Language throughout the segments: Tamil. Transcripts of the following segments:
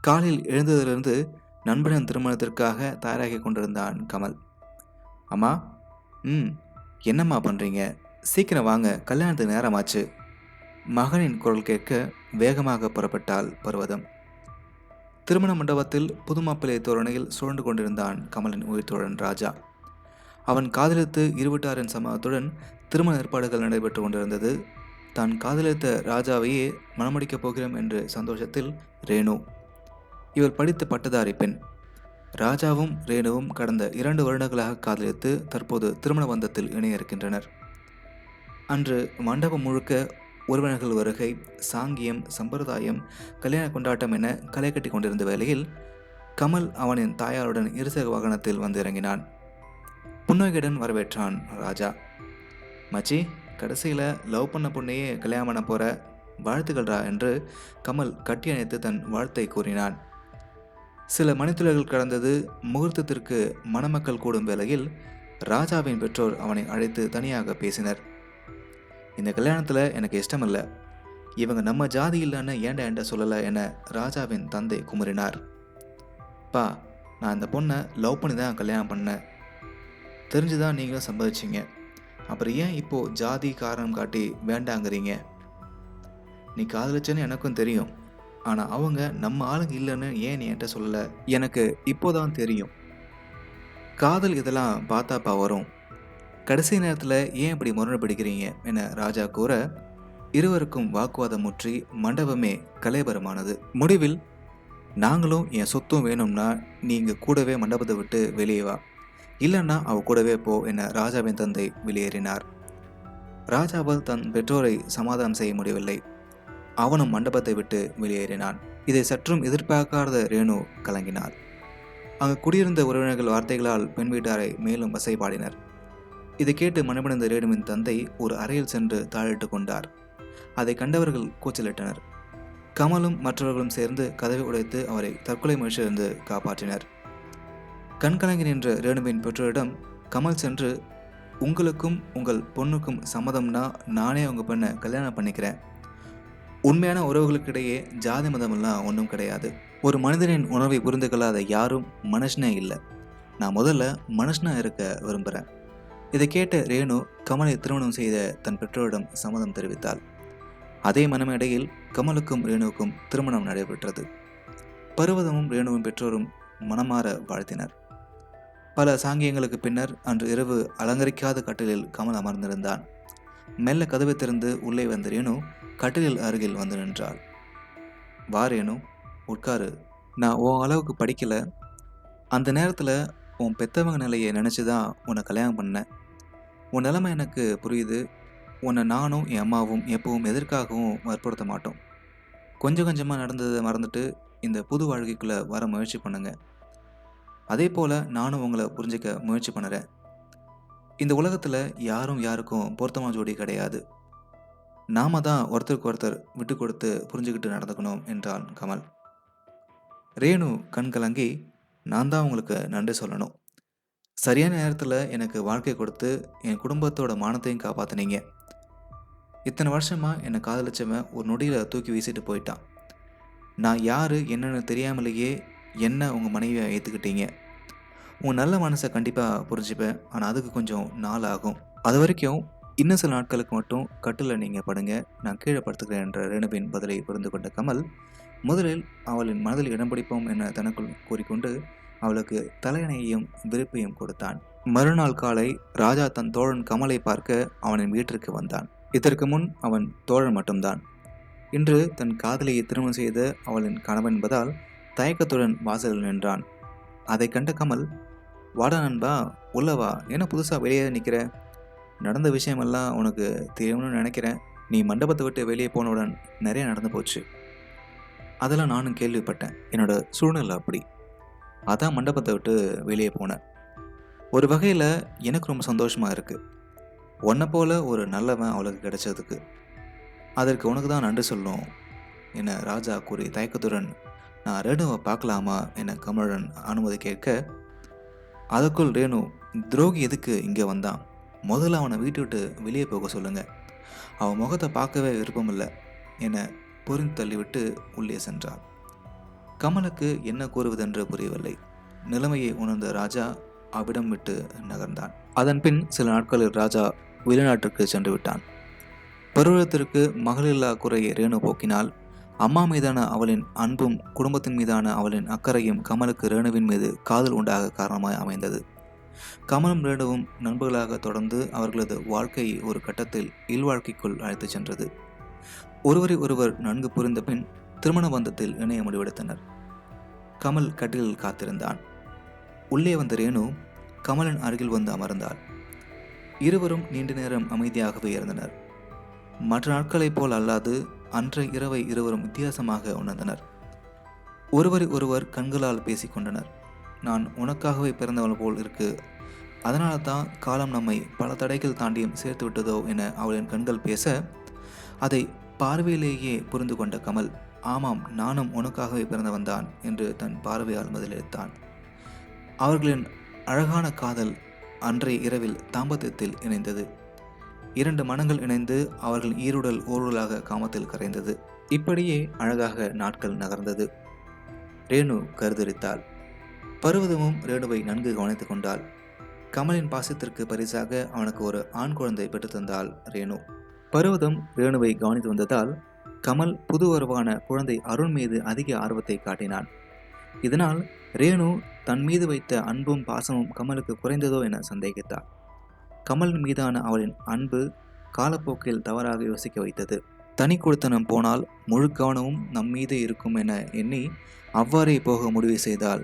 காலையில் எழுந்ததிலிருந்து நண்பனின் திருமணத்திற்காக தயாராகி கொண்டிருந்தான் கமல். அம்மா ம் என்னம்மா பண்ணுறீங்க சீக்கிரம் வாங்க கல்யாணத்துக்கு நேரமாச்சு. மகனின் குரல் கேட்க வேகமாக புறப்பட்டாள் பர்வதம். திருமண மண்டபத்தில் புதுமாப்பிள்ளை தோரணையில் சுழண்டு கொண்டிருந்தான் கமலின் உயிர்த்தோழன் ராஜா. அவன் காதலித்து இருவிட்டாரின் சமூகத்துடன் திருமண ஏற்பாடுகள் நடைபெற்று கொண்டிருந்தது. தான் காதலித்த ராஜாவையே மணமடிக்கப் போகிறோம் என்று சந்தோஷத்தில் ரேணு இவர் படித்த பட்டதாரி பெண். ராஜாவும் ரேணுவும் கடந்த இரண்டு வருடங்களாக காதலித்து தற்போது திருமண பந்தத்தில் இணைய இருக்கின்றனர் அன்று மண்டபம் முழுக்க உறவினர்கள் வருகை சாங்கியம் சம்பிரதாயம் கல்யாண கொண்டாட்டம் என களை கட்டி கொண்டிருந்த வேளையில் கமல் அவனின் தாயாருடன் இருசக வாகனத்தில் வந்து இறங்கினான். புன்னகையுடன் வரவேற்றான் ராஜா. மச்சி கடைசியில் லவ் பண்ண பொண்ணையே கல்யாணம் பண்ண போகிற வாழ்த்துக்கள்ரா என்று கமல் கட்டி அணைத்து தன் வாழ்த்தை கூறினான். சில மணித்துளர்கள் கடந்தது முகூர்த்தத்திற்கு மணமக்கள் கூடும் வேளையில் ராஜாவின் பெற்றோர் அவனை அழைத்து தனியாக பேசினர். இந்த கல்யாணத்தில் எனக்கு இஷ்டமில்லை. இவங்க நம்ம ஜாதி இல்லைன்னு ஏண்ட ஏண்ட சொல்லலை என ராஜாவின் தந்தை குமுறினார். பா நான் இந்த பொண்ணை லவ் பண்ணி தான் கல்யாணம் பண்ணேன். தெரிஞ்சுதான் நீங்களும் சம்பாதிச்சிங்க. அப்புறம் ஏன் இப்போது ஜாதி காரணம் காட்டி வேண்டாங்கிறீங்க? நீ காதலிச்சேன்னு எனக்கும் தெரியும். ஆனால் அவங்க நம்ம ஆளுங்க இல்லைன்னு ஏன் என்கிட்ட சொல்லலை? எனக்கு இப்போதான் தெரியும். காதல் இதெல்லாம் பார்த்தாப்பா வரும். கடைசி நேரத்தில் ஏன் இப்படி முரண்படுகிறீங்க? என ராஜா கூற இருவருக்கும் வாக்குவாதம் முற்றி மண்டபமே கலைபரமானது. முடிவில் நாங்களும் என் சொத்தும் வேணும்னா நீங்கள் கூடவே மண்டபத்தை விட்டு வெளியே வா. இல்லைன்னா அவ கூடவே போ என ராஜாவின் தந்தை வெளியேறினார். ராஜாவால் தன் பெற்றோரை சமாதானம் செய்ய முடியவில்லை. அவனும் மண்டபத்தை விட்டு வெளியேறினான். இதை சற்றும் எதிர்பார்க்காத ரேணு கலங்கினார். அங்கு குடியிருந்த உறவினர்கள் வார்த்தைகளால் பெண் வீட்டாரை மேலும் வசைபாடினர். இதை கேட்டு மனமடைந்த ரேணுவின் தந்தை ஒரு அறையில் சென்று தாழிட்டு கொண்டார். அதை கண்டவர்கள் கூச்சலிட்டனர். கமலும் மற்றவர்களும் சேர்ந்து கதவை உடைத்து அவரை தற்கொலை முயற்சியிலிருந்து காப்பாற்றினர். கண்கலங்கி நின்ற ரேணுவின் பெற்றோரிடம் கமல் சென்று உங்களுக்கும் உங்கள் பொண்ணுக்கும் சம்மதம்னா நானே உங்கள் பெண்ணை கல்யாணம் பண்ணிக்கிறேன். உண்மையான உறவுகளுக்கிடையே ஜாதி மதமெல்லாம் ஒன்றும் கிடையாது. ஒரு மனிதனின் உணர்வை புரிந்து கொள்ளாத யாரும் மனுஷனே இல்லை. நான் முதல்ல மனுஷனாக இருக்க விரும்புகிறேன் இதை கேட்ட ரேணு கமலை திருமணம் செய்த தன் பெற்றோரிடம் சம்மதம் தெரிவித்தாள். அதே மனமேடையில் கமலுக்கும் ரேணுவுக்கும் திருமணம் நடைபெற்றது. பருவதமும் ரேணுவும் பெற்றோரும் மனமாற வாழ்த்தினர். பல சாங்கியங்களுக்கு பின்னர் அன்று இரவு அலங்கரிக்காத கட்டிலில் கமல் அமர்ந்திருந்தான். மெல்ல கதவை திறந்து உள்ளே வந்த ரேணு கட்டிலில் அருகில் வந்து நின்றாள். வா உட்காரு. நான் உன் அளவுக்கு படிக்கல. அந்த நேரத்தில் உன் பெத்தவங்க நிலையை நினச்சி தான் உன்னை கல்யாணம் பண்ணேன். உன் நிலைமை எனக்கு புரியுது. உன்னை நானும் என் அம்மாவும் எப்பவும் எதற்காகவும் வற்புறுத்த மாட்டோம். கொஞ்சம் கொஞ்சமாக நடந்ததை மறந்துட்டு இந்த புது வாழ்க்கைக்குள்ளே வர முயற்சி பண்ணுங்க. அதே போல் நானும் உங்களை புரிஞ்சிக்க முயற்சி பண்ணுறேன். இந்த உலகத்தில் யாரும் யாருக்கும் பொருத்தமான ஜோடி கிடையாது. நாம தான் ஒருத்தருக்கு ஒருத்தர் விட்டு கொடுத்து புரிஞ்சுக்கிட்டு நடந்துக்கணும் என்றான் கமல். ரேணு கண் கலங்கி நான் தான் உங்களுக்கு நன்றி சொல்லணும். சரியான நேரத்தில் எனக்கு வாழ்க்கை கொடுத்து என் குடும்பத்தோட மானத்தையும் காப்பாற்றினீங்க இத்தனை வருஷமாக என்னை காதலிச்சவன் ஒரு நொடியில் தூக்கி வீசிட்டு போயிட்டான். நான் யார் என்னன்னு தெரியாமலேயே என்ன உங்கள் மனைவியை ஏற்றுக்கிட்டீங்க உங்கள் நல்ல மனசை கண்டிப்பாக புரிஞ்சுப்பேன். ஆனால் அதுக்கு கொஞ்சம் நாள் ஆகும். அது வரைக்கும் இன்னும் சில நாட்களுக்கு மட்டும் கட்டில் நீங்கள் படுங்க. நான் கீழே படுத்துக்கிறேன் என்ற ரேணுவின் பதிலை புரிந்து கொண்ட கமல் முதலில் அவளின் மனதில் இடம் பிடிப்போம் என தனக்குள் கூறிக்கொண்டு அவளுக்கு தலையணையையும் விருப்பையும் கொடுத்தான். மறுநாள் காலை ராஜா தன் தோழன் கமலை பார்க்க அவனின் வீட்டிற்கு வந்தான். இதற்கு முன் அவன் தோழன் மட்டும்தான். இன்று தன் காதலியை திருமணம் செய்த அவளின் கணவன் என்பதால் தயக்கத்துடன் வாசலில் நின்றான். அதை கண்ட கமல் வாடா நண்பா உள்ளவா என்ன புதுசாக வெளியே நிற்கிற நடந்த விஷயமெல்லாம் உனக்கு தெரியும்னு நினைக்கிறேன். நீ மண்டபத்தை விட்டு வெளியே போனவுடன் நிறைய நடந்து போச்சு. அதெல்லாம் நானும் கேள்விப்பட்டேன். என்னோட சூழ்நிலை அப்படி. அதான் மண்டபத்தை விட்டு வெளியே போனேன். ஒரு வகையில் எனக்கு ரொம்ப சந்தோஷமாக இருக்குது உன்னை போல் ஒரு நல்லவன் அவளுக்கு கிடைச்சதுக்கு. அதற்கு உனக்கு தான் நன்றி சொல்லும் என ராஜா கூறி தயக்கத்துடன் நான் ரேணுவை பார்க்கலாமா? என கமலன் அனுமதி கேட்க அதற்குள் ரேணு துரோகி எதுக்கு இங்கே வந்தான்? முதல்ல அவனை வீட்டு விட்டு வெளியே போக சொல்லுங்க. அவன் முகத்தை பார்க்கவே விருப்பமில்லை. என பொறிந்து தள்ளிவிட்டு உள்ளே சென்றாள் கமலுக்கு என்ன கூறுவதென்று புரியவில்லை. நிலைமையை உணர்ந்த ராஜா அவ்விடம் விட்டு நகர்ந்தான். அதன் பின் சில நாட்களில் ராஜா வெளிநாட்டிற்கு சென்று விட்டான். பருவத்திற்கு மகளில்லா குறையை ரேணு போக்கினால் அம்மா மீதான அவளின் அன்பும் குடும்பத்தின் மீதான அவளின் அக்கறையும் கமலுக்கு ரேணுவின் மீது காதல் உண்டாக காரணமாய் அமைந்தது. கமலும் ரேணுவும் நண்பர்களாக தொடர்ந்து அவர்களது வாழ்க்கையை ஒரு கட்டத்தில் இல்வாழ்க்கைக்குள் அழைத்துச் சென்றது. ஒருவரை ஒருவர் நன்கு புரிந்த பின் திருமண பந்தத்தில் இணைய முடிவெடுத்தனர். கமல் கட்டிலில் காத்திருந்தான். உள்ளே வந்த ரேணு கமலின் அருகில் வந்து அமர்ந்தாள். இருவரும் நீண்ட நேரம் அமைதியாகவே இருந்தனர். மற்ற நாட்களைப் போல் அல்லாது அன்றைய இரவை இருவரும் வித்தியாசமாக உணர்ந்தனர். ஒருவரை ஒருவர் கண்களால் பேசிக்கொண்டனர் நான் உனக்காகவே பிறந்தவள் போல் இருக்கு. அதனால தான் காலம் நம்மை பல தடைகள் தாண்டியும் சேர்த்து விட்டதோ என அவளின் கண்கள் பேச அதை பார்வையிலேயே புரிந்து கொண்ட கமல் ஆமாம் நானும் உனக்காகவே பிறந்தவன் தான் என்று தன் பார்வையால் பதிலளித்தான். அவர்களின் அழகான காதல் அன்றைய இரவில் தாம்பத்தியத்தில் இணைந்தது. இரண்டு மனங்கள் இணைந்து அவர்கள் ஈருடல் ஊருடலாக காமத்தில் கரைந்தது. இப்படியே அழகாக நாட்கள் நகர்ந்தது. ரேணு கருதரித்தாள். பருவதமும் ரேணுவை நன்கு கவனித்துக் கொண்டாள். கமலின் பாசத்திற்கு பரிசாக அவனுக்கு ஒரு ஆண் குழந்தை பெற்றுத்தந்தாள் ரேணு. பருவதம் ரேணுவை கவனித்து வந்ததால் கமல் புது உறவான குழந்தை அருண் மீது அதிக ஆர்வத்தை காட்டினான். இதனால் ரேணு தன் மீது வைத்த அன்பும் பாசமும் கமலுக்கு குறைந்ததோ என சந்தேகித்தார் கமல் மீதான அவளின் அன்பு காலப்போக்கில் தவறாக யோசிக்க வைத்தது. தனி கொடுத்தனம் போனால் முழு கவனமும் நம் மீது இருக்கும் என எண்ணி அவ்வாறே போக முடிவு செய்தால்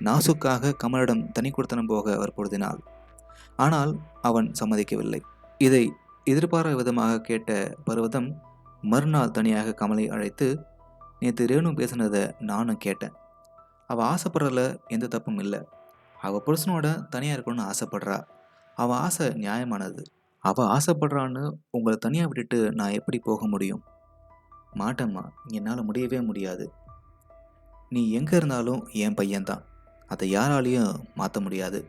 நாசுக்காக கமலிடம் தனி கொடுத்தனம் போக வற்புறுத்தினாள் ஆனால் அவன் சம்மதிக்கவில்லை. இதை எதிர்பாராத விதமாக கேட்ட பருவதம் மறுநாள் தனியாக கமலை அழைத்து நேற்று ரேணு பேசுனதை நானும் கேட்டேன். அவள் ஆசைப்படுறதுல எந்த தப்பும் இல்லை. அவள் புருஷனோட தனியாக இருக்கணும்னு ஆசைப்படுறா. அவள் ஆசை நியாயமானது. அவள் ஆசைப்படுறான்னு உங்களை தனியாக விட்டுட்டு நான் எப்படி போக முடியும்? மாட்டம்மா. என்னால் முடியவே முடியாது. நீ எங்கே இருந்தாலும் என் பையன்தான். அதை யாராலையும் மாற்ற முடியாது.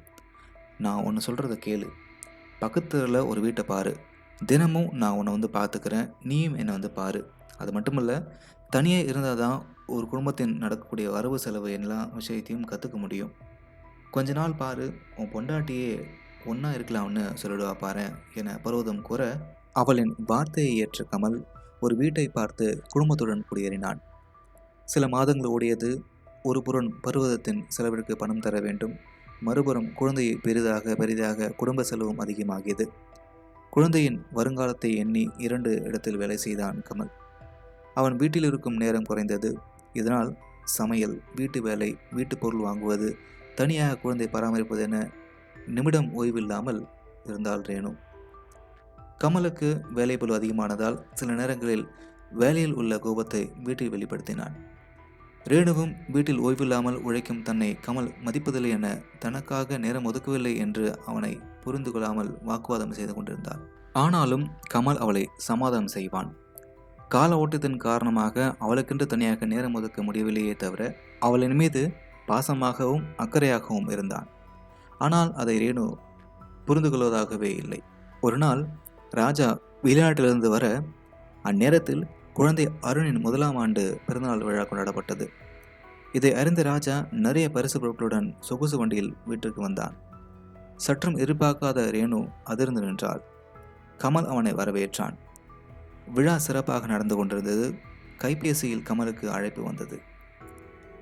நான் ஒன்று சொல்கிறத கேளு. பக்கத்தில் ஒரு வீட்டை பாரு. தினமும் நான் உன்னை வந்து பார்த்துக்கிறேன். நீயும் என்னை வந்து பாரு. அது மட்டும் இல்லை தனியாக இருந்தால் தான் ஒரு குடும்பத்தின் நடக்கக்கூடிய வரவு செலவு எல்லா விஷயத்தையும் கற்றுக்க முடியும். கொஞ்ச நாள் பாரு உன் பொண்டாட்டியே ஒன்றா இருக்கலாம்னு சொல்லிடுவா பாரு என பருவதம் கூற அவளின் வார்த்தையை ஏற்ற கமல் ஒரு வீட்டை பார்த்து குடும்பத்துடன் குடியேறினான். சில மாதங்கள் ஓடியது ஒருபுறம் பருவதத்தின் செலவிற்கு பணம் தர வேண்டும். மறுபுறம் குழந்தையை பெரிதாக பெரிதாக குடும்ப செலவும் அதிகமாகியது. குழந்தையின் வருங்காலத்தை எண்ணி இரண்டு இடத்தில் வேலை செய்தான் கமல். அவன் வீட்டில் இருக்கும் நேரம் குறைந்தது. இதனால் சமையல் வீட்டு வேலை வீட்டு பொருள் வாங்குவது தனியாக குழந்தை பராமரிப்பது என நிமிடம் ஓய்வில்லாமல் இருந்தால் ரேணு. கமலுக்கு வேலை பொருள் அதிகமானதால் சில நேரங்களில் வேலையில் உள்ள கோபத்தை வீட்டில் வெளிப்படுத்தினான். ரேணுவும் வீட்டில் ஓய்வில்லாமல் உழைக்கும் தன்னை கமல் மதிப்பதில்லை என தனக்காக நேரம் ஒதுக்கவில்லை என்று அவனை புரிந்து கொள்ளாமல் வாக்குவாதம் செய்து கொண்டிருந்தார். ஆனாலும் கமல் அவளை சமாதானம் செய்வான். கால ஓட்டத்தின் காரணமாக அவளுக்கென்று தனியாக நேரம் ஒதுக்க முடியவில்லையே தவிர அவளின் மீது பாசமாகவும் அக்கறையாகவும் இருந்தான். ஆனால் அதை ரேணு புரிந்து கொள்வதாகவே இல்லை. ஒரு நாள் ராஜா வெளிநாட்டிலிருந்து வர அந்நேரத்தில் குழந்தை அருணின் முதலாம் ஆண்டு பிறந்தநாள் விழா கொண்டாடப்பட்டது. இதை அறிந்த ராஜா நிறைய பரிசு பொருட்களுடன் சொகுசு வண்டியில் வீட்டிற்கு வந்தான். சற்றும் எதிர்பார்க்காத ரேணு அதிர்ந்து நின்றாள். கமல் அவனை வரவேற்றான். விழா சிறப்பாக நடந்து கொண்டிருந்தது. கைபேசியில் கமலுக்கு அழைப்பு வந்தது.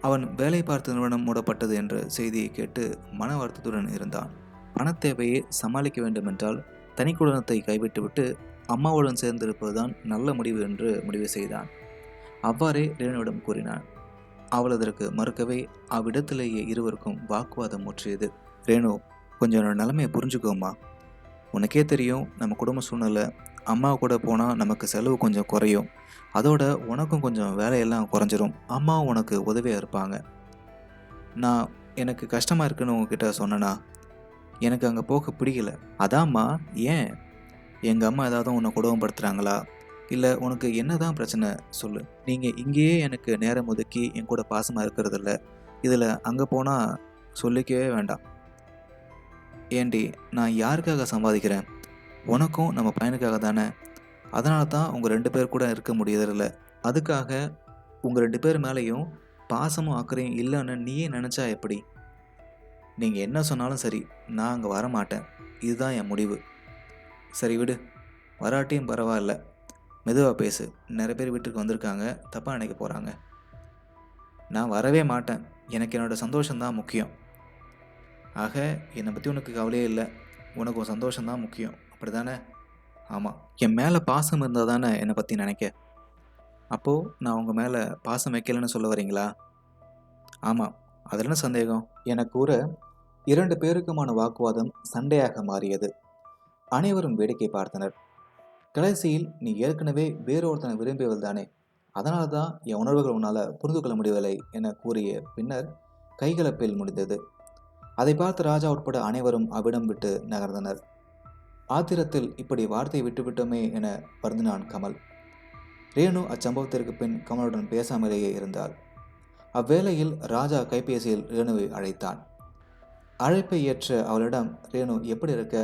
அவன் வேலை பார்த்த நிறுவனம் மூடப்பட்டது என்ற செய்தியை கேட்டு மன வருத்தத்துடன் இருந்தான். பணத்தேவையை சமாளிக்க வேண்டுமென்றால் தனிக்குடனத்தை கைவிட்டுவிட்டு அம்மாவுடன் சேர்ந்திருப்பதுதான் நல்ல முடிவு என்று முடிவு செய்தான். அவ்வாறே ரேணுவிடம் கூறினான். அவள் அதற்கு மறுக்கவே அவ்விடத்திலேயே இருவருக்கும் வாக்குவாதம் முற்றியது. ரேணு கொஞ்சம் என்னோட நிலைமையை புரிஞ்சுக்கோமா உனக்கே தெரியும் நம்ம குடும்ப சூழ்நிலை. அம்மா கூட போனால் நமக்கு செலவு கொஞ்சம் குறையும். அதோட உனக்கும் கொஞ்சம் வேலையெல்லாம் குறைஞ்சிரும். அம்மாவும் உனக்கு உதவியாக இருப்பாங்க. நான் எனக்கு கஷ்டமாக இருக்குன்னு உங்ககிட்ட சொன்னனா? எனக்கு அங்கே போக பிடிக்கல. அதாம்மா ஏன்? எங்கள் அம்மா ஏதாவது உன்னை குடும்பப்படுத்துகிறாங்களா இல்லை உனக்கு என்ன தான் பிரச்சனை? சொல்லு. நீங்கள் இங்கேயே எனக்கு நேரம் ஒதுக்கி என் கூட பாசமாக இருக்கிறதில்ல. இதில் அங்கே போனால் சொல்லிக்கவே வேண்டாம். ஏண்டி நான் யாருக்காக சம்பாதிக்கிறேன்? உனக்கும் நம்ம பையனுக்காக தானே? அதனால தான் உங்கள் ரெண்டு பேர் கூட இருக்க முடியறதில்ல. அதுக்காக உங்கள் ரெண்டு பேர் மேலேயும் பாசமும் அக்கறையும் இல்லைன்னு நீயே நினச்சா எப்படி? நீங்கள் என்ன சொன்னாலும் சரி நான் அங்கே வரமாட்டேன். இதுதான் என் முடிவு. சரி விடு. வராட்டியும் பரவாயில்ல. மெதுவாக பேசு. நிறைய பேர் வீட்டுக்கு வந்திருக்காங்க. தப்பாக நினைக்க போகிறாங்க நான் வரவே மாட்டேன். எனக்கு என்னோட சந்தோஷம்தான் முக்கியம். ஆக என்னை பற்றி உனக்கு கவலையே இல்லை. உனக்கு உன் சந்தோஷம்தான் முக்கியம். அப்படி தானே ஆமாம் என் மேலே பாசம் இருந்தால் தானே என்னை பற்றி நினைக்க. அப்போது நான் உங்கள் மேலே பாசம் வைக்கலைன்னு சொல்ல வரீங்களா? ஆமாம் அதில் என்ன சந்தேகம்? என கூற இரண்டு பேருக்குமான வாக்குவாதம் சண்டையாக மாறியது. அனைவரும் வேடிக்கை பார்த்தனர். கடைசியில் நீ ஏற்கனவே வேறொருத்தனை விரும்பியவள் தானே. அதனால தான் என் உணர்வுகள் உன்னால் புரிந்து கொள்ள முடியவில்லை என கூறிய பின்னர் கைகலப்பில் முடிந்தது. அதை பார்த்து ராஜா உட்பட அனைவரும் அவ்விடம் விட்டு நகர்ந்தனர். ஆத்திரத்தில் இப்படி வார்த்தை விட்டுவிட்டோமே என வருந்தினான் கமல். ரேணு அச்சம்பவத்திற்கு பின் கமலுடன் பேசாமலேயே இருந்தாள். அவ்வேளையில் ராஜா கைபேசியில் ரேணுவை அழைத்தான். அழைப்பை ஏற்ற அவளிடம் ரேணு எப்படி இருக்க?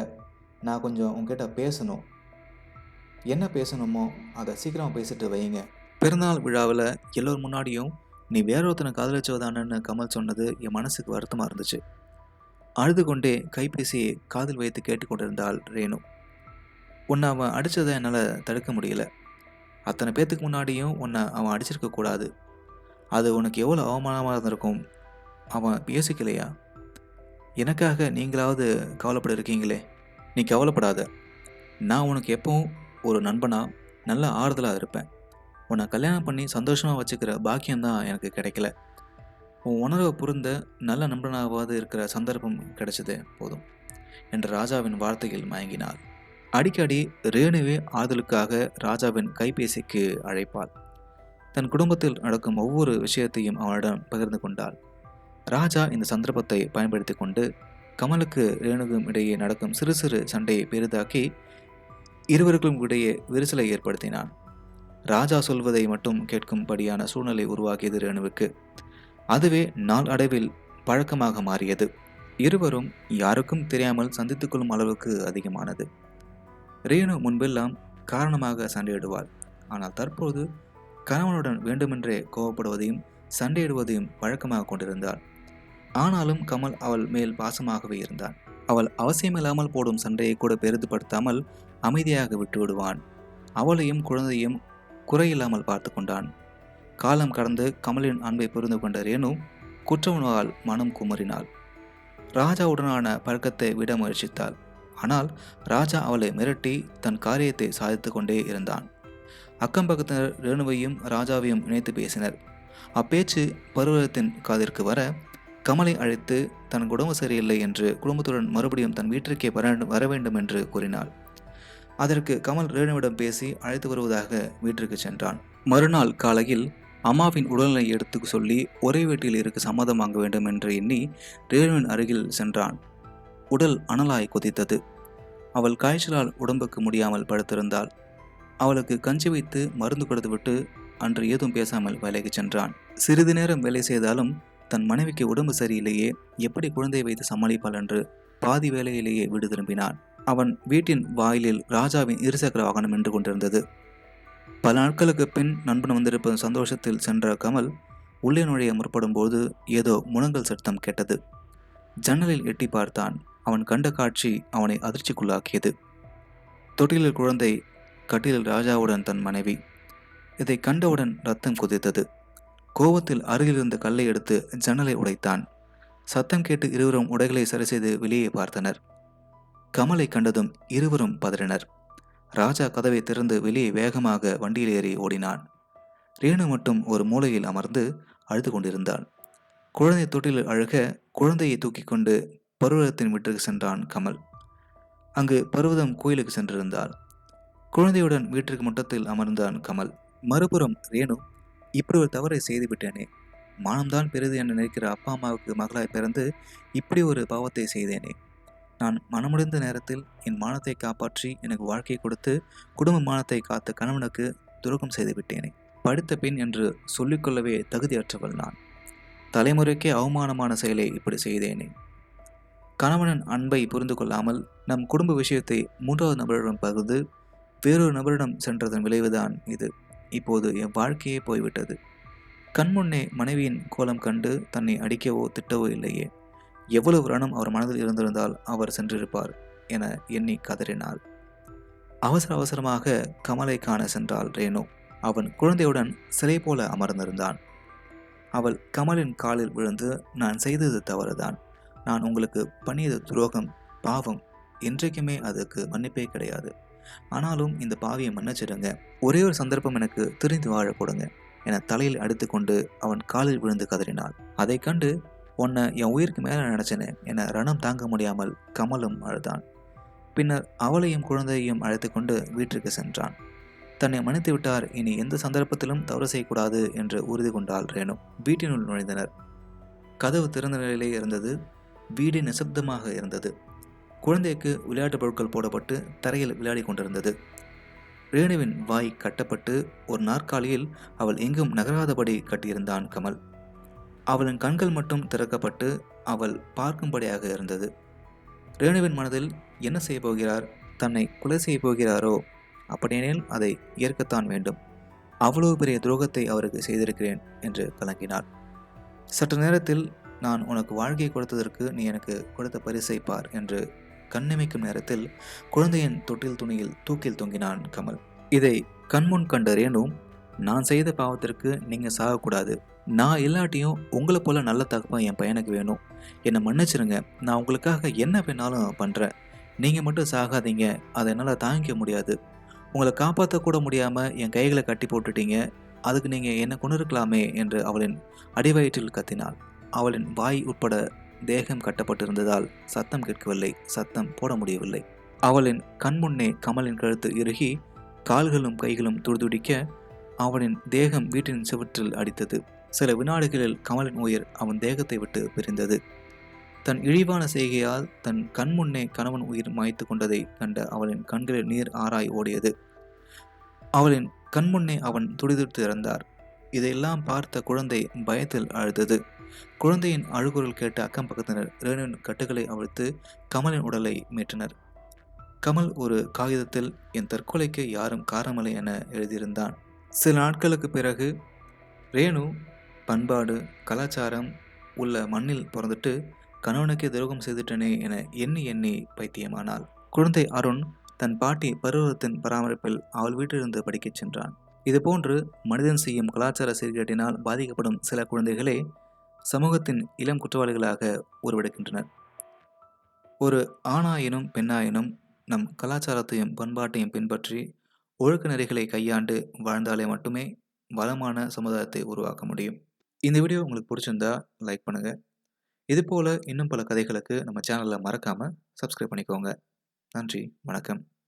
நான் கொஞ்சம் உங்ககிட்ட பேசணும். என்ன பேசணுமோ அதை சீக்கிரமாக பேசிட்டு வைங்க பிறந்தநாள் விழாவில் எல்லோர் முன்னாடியும் நீ வேற ஒருத்தனை காதலிச்சவதானன்னு கமல் சொன்னது என் மனசுக்கு வருத்தமாக இருந்துச்சு. அழுது கொண்டே கைபேசியை காதில் வைத்து கேட்டுக்கொண்டிருந்தாள் ரேணு. உன்னை அவன் அடித்ததை என்னால் தடுக்க முடியல. அத்தனை பேர்த்துக்கு முன்னாடியும் உன்னை அவன் அடிச்சிருக்க கூடாது. அது உனக்கு எவ்வளோ அவமானமாக இருந்திருக்கும்? அவன் யோசிக்கலையா? எனக்காக நீங்களாவது கவலைப்பட இருக்கீங்களே நீ கவலைப்படாத. நான் உனக்கு எப்பவும் ஒரு நண்பனாக நல்ல ஆறுதலாக இருப்பேன். உன்னை கல்யாணம் பண்ணி சந்தோஷமாக வச்சுக்கிற பாக்கியம்தான் எனக்கு கிடைக்கல. உன் உணர்வை புரிந்த நல்ல நண்பனாவது இருக்கிற சந்தர்ப்பம் கிடைச்சது போதும் என்ற ராஜாவின் வார்த்தையில் மயங்கினார் அடிக்கடி ரேணுவே ஆறுதலுக்காக ராஜாவின் கைபேசிக்கு அழைப்பாள். தன் குடும்பத்தில் நடக்கும் ஒவ்வொரு விஷயத்தையும் அவனிடம் பகிர்ந்து கொண்டாள். ராஜா இந்த சந்தர்ப்பத்தை பயன்படுத்தி கொண்டு கமலுக்கு ரேணுகும் இடையே நடக்கும் சிறு சிறு சண்டையை பெரிதாக்கி இருவருக்கும் இடையே விரிசலை ஏற்படுத்தினான். ராஜா சொல்வதை மட்டும் கேட்கும்படியான சூழ்நிலை உருவாக்கியது ரேணுவுக்கு. அதுவே நாள் அடைவில் பழக்கமாக மாறியது. இருவரும் யாருக்கும் தெரியாமல் சந்தித்துக் கொள்ளும் அளவுக்கு அதிகமானது. ரேணு முன்பெல்லாம் காரணமாக சண்டையிடுவாள். ஆனால் தற்போது கணவனுடன் வேண்டுமென்றே கோவப்படுவதையும் சண்டையிடுவதையும் வழக்கமாக கொண்டிருந்தாள். ஆனாலும் கமல் அவள் மேல் பாசமாகவே இருந்தான். அவள் அவசியமில்லாமல் போடும் சண்டையை கூட பெரிதுபடுத்தாமல் அமைதியாக விட்டு விடுவான் அவளையும் குழந்தையும் குறையில்லாமல் பார்த்து கொண்டான். காலம் கடந்து கமலின் அன்பை புரிந்து கொண்ட ரேணு குற்றவுணவால் மனம் குமரினாள் ராஜாவுடனான பழக்கத்தை விட முயற்சித்தாள். ஆனால் ராஜா அவளை மிரட்டி தன் காரியத்தை சாதித்து கொண்டே இருந்தான். அக்கம் பக்கத்தினர் ரேணுவையும் ராஜாவையும் இணைத்து பேசினர். அப்பேச்சு பருவத்தின் காதிற்கு வர கமலை அழைத்து தன் குடும்பம் சரியில்லை என்று குடும்பத்துடன் மறுபடியும் தன் வீட்டிற்கே வர வேண்டும் என்று கூறினாள். அதற்கு கமல் ரேணுவிடம் பேசி அழைத்து வருவதாக வீட்டிற்கு சென்றான். மறுநாள் காலையில் அம்மாவின் உடல்நிலை எடுத்து சொல்லி ஒரே வீட்டில் இருக்க சம்மதம் வாங்க வேண்டும் என்று எண்ணி ரேணுவின் அருகில் சென்றான். உடல் அனலாய் கொதித்தது. அவள் காய்ச்சலால் உடம்புக்கு முடியாமல் படுத்திருந்தாள். அவளுக்கு கஞ்சி வைத்து மருந்து கொடுத்துவிட்டு அன்று ஏதும் பேசாமல் வேலைக்கு சென்றான். சிறிது நேரம் வேலை செய்தாலும் தன் மனைவிக்கு உடம்பு சரியில்லையே எப்படி குழந்தையை வைத்து சமாளிப்பாள் என்று பாதி வேலையிலேயே வீடு திரும்பினான். அவன் வீட்டின் வாயிலில் ராஜாவின் இருசக்கர வாகனம் நின்று கொண்டிருந்தது. பல நாட்களுக்கு பின் நண்பன் வந்திருப்பது சந்தோஷத்தில் சென்ற கமல் உள்ளே நுழைய முற்படும் போது ஏதோ முழங்கல் சத்தம் கேட்டது. ஜன்னலில் எட்டி பார்த்தான். அவன் கண்ட காட்சி அவனை அதிர்ச்சிக்குள்ளாக்கியது. தொட்டிலில் குழந்தை கட்டிலில் ராஜாவுடன் தன் மனைவி. இதை கண்டவுடன் ரத்தம் குதித்தது. கோபத்தில் அருகிலிருந்த கல்லை எடுத்து ஜன்னலை உடைத்தான். சத்தம் கேட்டு இருவரும் உடைகளை சரி செய்து வெளியே பார்த்தனர். கமலை கண்டதும் இருவரும் பதறினர். ராஜா கதவை திறந்து வெளியே வேகமாக வண்டியில் ஏறி ஓடினான். ரேணு மட்டும் ஒரு மூலையில் அமர்ந்து அழுது கொண்டிருந்தாள். குழந்தை தொட்டில் அழுக குழந்தையை தூக்கி கொண்டு பருவதத்தின் வீட்டிற்கு சென்றான் கமல். அங்கு பருவதம் கோயிலுக்கு சென்றிருந்தாள். குழந்தையுடன் வீட்டிற்கு முட்டத்தில் அமர்ந்தான் கமல். மறுபுறம் ரேணு இப்படி ஒரு தவறை செய்து விட்டேனே. மானம்தான் பெரிது என்று நினைக்கிற அப்பா அம்மாவுக்கு மகளாய் பிறந்து இப்படி ஒரு பாவத்தை செய்தேனே. நான் மனமுடைந்த நேரத்தில் என் மானத்தை காப்பாற்றி எனக்கு வாழ்க்கை கொடுத்து குடும்ப மானத்தை காத்த கணவனுக்கு துரோகம் செய்துவிட்டேனே படித்த பெண் என்று சொல்லிக்கொள்ளவே தகுதியற்றவள் நான். தலைமுறைக்கே அவமானமான செயலை இப்படி செய்தேனே. கணவனின் அன்பை புரிந்து கொள்ளாமல் நம் குடும்ப விஷயத்தை மூன்றாவது நபரிடம் பகிர்ந்து வேறொரு நபரிடம் சென்றதன் விளைவுதான் இது. இப்போது என் வாழ்க்கையே போய்விட்டது. கண்முன்னே மனைவியின் கோலம் கண்டு தன்னை அடிக்கவோ திட்டவோ இல்லையே. எவ்வளவு ரணம் அவர் மனதில் இருந்திருந்தால் அவர் சென்றிருப்பார் என எண்ணி கதறினாள். அவசர அவசரமாக கமலை காண சென்றாள் ரேணு. அவன் குழந்தையுடன் சிலை போல அமர்ந்திருந்தான். அவள் கமலின் காலில் விழுந்து நான் செய்தது தவறுதான். நான் உங்களுக்கு பண்ணியது துரோகம் பாவம். என்றைக்குமே அதுக்கு மன்னிப்பே கிடையாது. ஆனாலும் இந்த பாவியை மன்னிச்சிடுங்க. ஒரே ஒரு சந்தர்ப்பம் எனக்கு திரிந்து வாழ கொடுங்க என தலையில் அடித்துக்கொண்டு அவன் காலில் விழுந்து கதறினாள். அதை கண்டு உன்னை என் உயிருக்கு மேலே நினச்சினேன் என ரணம் தாங்க முடியாமல் கமலும் அழுதான். பின்னர் அவளையும் குழந்தையையும் அழைத்து கொண்டு வீட்டிற்கு சென்றான். தன்னை மன்னித்து விட்டார் இனி எந்த சந்தர்ப்பத்திலும் தவறு செய்யக்கூடாது என்று உறுதி கொண்டாள் ரேணு. வீட்டினுள் நுழைந்தனர். கதவு திறந்த நிலையிலே இருந்தது. வீடு நிசப்தமாக இருந்தது. குழந்தைக்கு விளையாட்டுப் பொருட்கள் போடப்பட்டு தரையில் விளையாடி கொண்டிருந்தது. ரேணுவின் வாய் கட்டப்பட்டு ஒரு நாற்காலியில் அவள் எங்கும் நகராதபடி கட்டியிருந்தான் கமல். அவளின் கண்கள் மட்டும் திறக்கப்பட்டு அவள் பார்க்கும்படியாக இருந்தது. ரேணுவின் மனதில் என்ன செய்ய போகிறார்? தன்னை கொலை செய்ய போகிறாரோ? அப்படியெனில் அதை ஏற்கத்தான் வேண்டும். அவ்வளவு பெரிய துரோகத்தை அவருக்கு செய்திருக்கிறேன் என்று கலங்கினார் சற்று நேரத்தில் நான் உனக்கு வாழ்க்கையை கொடுத்ததற்கு நீ எனக்கு கொடுத்த பரிசை பார் என்று கண்ணிமைக்கும் நேரத்தில் குழந்தையின் தொட்டில் துணியில் தூக்கில் தொங்கினான் கமல். இதை கண்முன் கண்ட ரேணு நான் செய்த பாவத்திற்கு நீங்கள் சாகக்கூடாது. நான் இல்லாட்டியும் உங்களை போல நல்ல தகப்பன் என் பையனுக்கு வேணும். என்னை மன்னிச்சிருங்க. நான் உங்களுக்காக என்ன வேணாலும் பண்ணுறேன் நீங்கள் மட்டும் சாகாதீங்க. அதை என்னால் தாங்கிக்க முடியாது. உங்களை காப்பாற்றக்கூட முடியாமல் என் கைகளை கட்டி போட்டுட்டீங்க. அதுக்கு நீங்கள் என்ன கொண்டு இருக்கலாமே என்று அவளின் அடிவயிற்றில் கத்தினாள். அவளின் வாய் உட்பட தேகம் கட்டப்பட்டிருந்ததால் சத்தம் கேட்கவில்லை. சத்தம் போட முடியவில்லை. அவளின் கண்முன்னே கமலின் கழுத்து இறுகி கால்களும் கைகளும் துடிதுடிக்க அவனின் தேகம் வீட்டின் சுவற்றில் அடித்தது. சில வினாடிகளில் கமலின் உயிர் அவன் தேகத்தை விட்டு பிரிந்தது. தன் இழிவான செய்கையால் தன் கண்முன்னே கணவன் உயிர் மாய்த்து கொண்டதை கண்ட அவளின் கண்களில் நீர் ஆராய் ஓடியது. அவளின் கண்முன்னே அவன் துடிதுடித்து இறந்தார். இதையெல்லாம் பார்த்த குழந்தை பயத்தில் அழுதது. குழந்தையின் அழுகுரல் கேட்ட அக்கம் பக்கத்தினர் ரேணுவின் கட்டுகளை அவிழ்த்து கமலின் உடலை மீட்டனர். கமல் ஒரு காகிதத்தில் என் தற்கொலைக்கு யாரும் காரணமில்லை என எழுதியிருந்தான். சில நாட்களுக்கு பிறகு ரேணு பண்பாடு கலாச்சாரம் உள்ள மண்ணில் பிறந்துட்டு கணவனுக்கே துரோகம் செய்துட்டனே என எண்ணி எண்ணி பைத்தியமானாள். குழந்தை அருண் தன் பாட்டி பருவத்தின் பராமரிப்பில் அவள் வீட்டிலிருந்து படிக்கச் சென்றான். இதுபோன்று மனிதன் செய்யும் கலாச்சார சீர்கேட்டினால் பாதிக்கப்படும் சில குழந்தைகளே சமூகத்தின் இளம் குற்றவாளிகளாக உருவெடுக்கின்றனர். ஒரு ஆணாயினும் பெண்ணாயினும் நம் கலாச்சாரத்தையும் பண்பாட்டையும் பின்பற்றி ஒழுக்க நெறிகளை கையாண்டு வாழ்ந்தாலே மட்டுமே வளமான சமுதாயத்தை உருவாக்க முடியும். இந்த வீடியோ உங்களுக்கு பிடிச்சிருந்தா லைக் பண்ணுங்கள் இது போல் இன்னும் பல கதைகளுக்கு நம்ம சேனலில் மறக்காமல் சப்ஸ்கிரைப் பண்ணிக்கோங்க. நன்றி வணக்கம்.